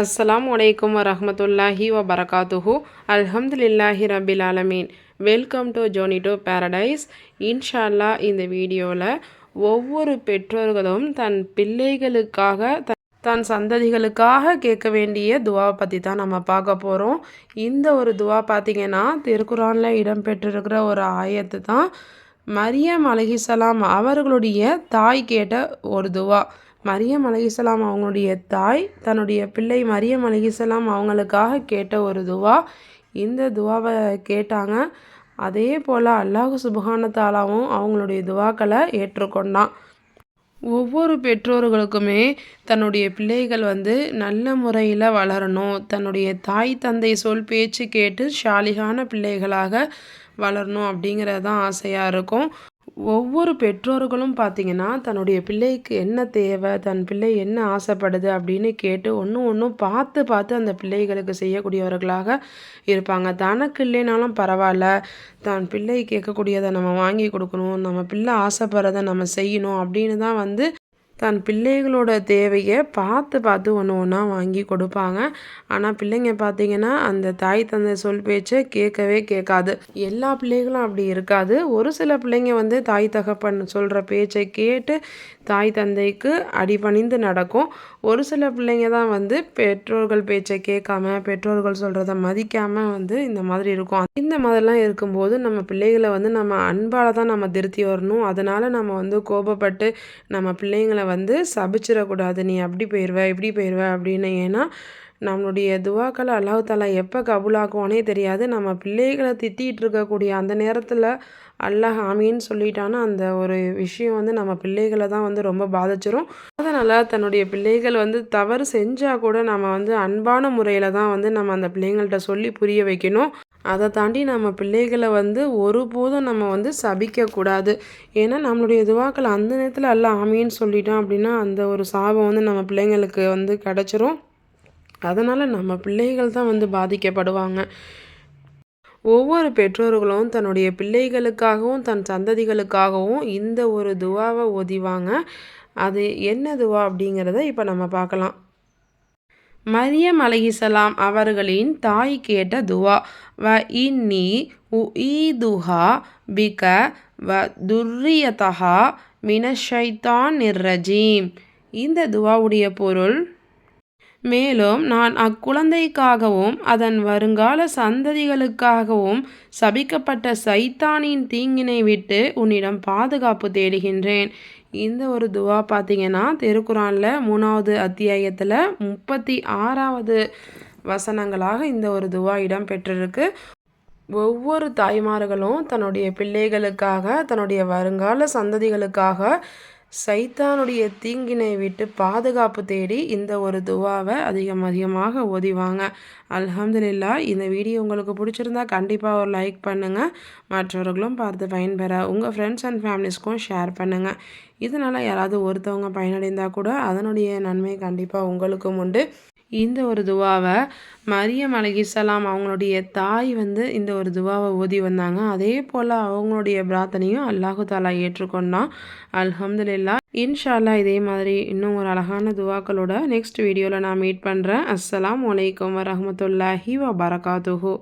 அஸ்ஸலாம் வலைக்கம் வரமத்துல்லாஹி வபரகாத்துஹு. அல்ஹம்துலில்லாஹி ரபில் ஆலமீன். Welcome to journey to paradise இன்ஷால்லா இந்த வீடியோவில் ஒவ்வொரு பெற்றோர்களும் தன் பிள்ளைகளுக்காக தன் சந்ததிகளுக்காக கேட்க வேண்டிய துவாவை பற்றி தான் நம்ம பார்க்க போகிறோம் இந்த ஒரு துவா பார்த்திங்கன்னா திருக்குறானில் இடம்பெற்றிருக்கிற ஒரு ஆயத்து தான் மரியம் அலஹிசலாம் அவர்களுடைய தாய் கேட்ட ஒரு துவா. மரியம் அலிசலாம் அவங்களுடைய தாய் தன்னுடைய பிள்ளை மரியம் அலிசலாம் அவங்களுக்காக கேட்ட ஒரு துவா. இந்த துவாவை கேட்டாங்க. அதே போல் அல்லாஹு சுபஹானத்தாலாவும் அவங்களுடைய துவாக்களை ஏற்றுக்கொண்டான். ஒவ்வொரு பெற்றோர்களுக்குமே தன்னுடைய பிள்ளைகள் வந்து நல்ல முறையில் வளரணும். தன்னுடைய தாய் தந்தை சொல் பேச்சு கேட்டு ஷாலிகான பிள்ளைகளாக வளரணும் அப்படிங்கிறது தான் ஆசையாக இருக்கும். ஒவ்வொரு பெற்றோர்களும் பார்த்திங்கன்னா தன்னுடைய பிள்ளைக்கு என்ன தேவை தன் பிள்ளை என்ன ஆசைப்படுது அப்படின்னு கேட்டு ஒன்றும் ஒன்றும் பார்த்து பார்த்து அந்த பிள்ளைகளுக்கு செய்யக்கூடியவர்களாக இருப்பாங்க. தனக்கு இல்லைனாலும் பரவாயில்ல. தன் பிள்ளை கேட்கக்கூடியதை நம்ம வாங்கி கொடுக்கணும். நம்ம பிள்ளை ஆசைப்படுறத நம்ம செய்யணும் அப்படின்னு தான் வந்து தன் பிள்ளைகளோட தேவையை பார்த்து பார்த்து ஒன்று ஒன்றா வாங்கி கொடுப்பாங்க. ஆனால் பிள்ளைங்க பார்த்தீங்கன்னா அந்த தாய் தந்தை சொல் பேச்சை கேட்கவே கேட்காது. எல்லா பிள்ளைகளும் அப்படி இருக்காது. ஒரு சில பிள்ளைங்க வந்து தாய் தகப்பன் சொல்கிற பேச்சை கேட்டு தாய் தந்தைக்கு அடிபணிந்து நடக்கும். ஒரு சில பிள்ளைங்க தான் வந்து பெற்றோர்கள் பேச்சை கேட்காம பெற்றோர்கள் சொல்கிறத மதிக்காமல் வந்து இந்த மாதிரி இருக்கும். இந்த மாதிரிலாம் இருக்கும்போது நம்ம பிள்ளைகளை வந்து நம்ம அன்பால் தான் நம்ம திருத்தி வரணும். அதனால் நம்ம வந்து கோபப்பட்டு நம்ம பிள்ளைங்களை வந்து சபிச்சிடக்கூடாது. நீ அப்படி போயிடுவ இப்படி போயிடுவ அப்படின்னு. ஏன்னா நம்மளுடைய துவாக்களை அல்லாஹாலா எப்போ கபுலாக்குவானே தெரியாது. நம்ம பிள்ளைகளை திட்டிகிட்டு இருக்கக்கூடிய அந்த நேரத்தில் அல்லாஹ் ஆமின்னு சொல்லிட்டான்னா அந்த ஒரு விஷயம் வந்து நம்ம பிள்ளைகளை தான் வந்து ரொம்ப பாதிச்சிரும். அதனால் தன்னுடைய பிள்ளைகள் வந்து தவறு செஞ்சால் கூட நம்ம வந்து அன்பான முறையில் தான் வந்து நம்ம அந்த பிள்ளைங்கள்ட்ட சொல்லி புரிய வைக்கணும். அதை தாண்டி நம்ம பிள்ளைகளை வந்து ஒருபோதும் நம்ம வந்து சபிக்கக்கூடாது. ஏன்னா நம்மளுடைய துவாக்கள் அந்த நேரத்தில் அல்ல ஆமின்னு சொல்லிட்டோம் அப்படின்னா அந்த ஒரு சாபம் வந்து நம்ம பிள்ளைங்களுக்கு வந்து கிடச்சிரும். அதனால் நம்ம பிள்ளைகள் தான் வந்து பாதிக்கப்படுவாங்க. ஒவ்வொரு பெற்றோர்களும் தன்னுடைய பிள்ளைகளுக்காகவும் தன் சந்ததிகளுக்காகவும் இந்த ஒரு துவாவை ஒதிவாங்க அது என்ன துவா அப்படிங்கிறத இப்போ நம்ம பார்க்கலாம். மரியம் அலஹிசலாம் அவர்களின் தாய் கேட்ட துவா வ இன்னி உஈதுஹா பிக வ துர்ரியதஹா மினஷைத்தான் நிர்ரஜீம் இந்த துவாவுடைய பொருள் மேலும் நான் அக்குழந்தைக்காகவும் அதன் வருங்கால சந்ததிகளுக்காகவும் சபிக்கப்பட்ட சைத்தானின் தீங்கினை விட்டு உன்னிடம் பாதுகாப்பு தேடுகின்றேன். இந்த ஒரு துவா பார்த்தீங்கன்னா திருக்குறானில் மூணாவது அத்தியாயத்தில் முப்பத்தி ஆறாவது வசனங்களாக இந்த ஒரு துவா இடம் பெற்றிருக்கு ஒவ்வொரு தாய்மார்களும் தன்னுடைய பிள்ளைகளுக்காக தன்னுடைய வருங்கால சந்ததிகளுக்காக சைத்தானுடைய தீங்கினை விட்டு பாதுகாப்பு தேடி இந்த ஒரு துவாவை அதிகம் அதிகமாக ஓதிவாங்க. அல்ஹம்துலில்லா இந்த வீடியோ உங்களுக்கு பிடிச்சிருந்தா கண்டிப்பாக ஒரு லைக் பண்ணுங்கள் மற்றவர்களும் பார்த்து பயன்பெற உங்கள் ஃப்ரெண்ட்ஸ் அண்ட் ஃபேமிலிஸ்க்கும் ஷேர் பண்ணுங்கள் இதனால் யாராவது ஒருத்தவங்க பயனடைந்தால் கூட அதனுடைய நன்மை கண்டிப்பாக உங்களுக்கும் உண்டு. இந்த ஒரு துவாவை மரியம் அலகிசலாம் அவங்களுடைய தாய் வந்து இந்த ஒரு துவாவை ஓதி வந்தாங்க. அதே போல் அவங்களுடைய பிரார்த்தனையும் அல்லாஹு தாலா ஏற்றுக்கொண்டான். அல்ஹம்துலில்லா. இன்ஷால்லா இதே மாதிரி இன்னும் ஒரு அழகான துவாக்களோட நெக்ஸ்ட் வீடியோவில் நான் மீட் பண்ணுறேன் அஸ்லாம் வலைக்கம் வரமத்துல்லாஹி வபரகாத்துஹூ.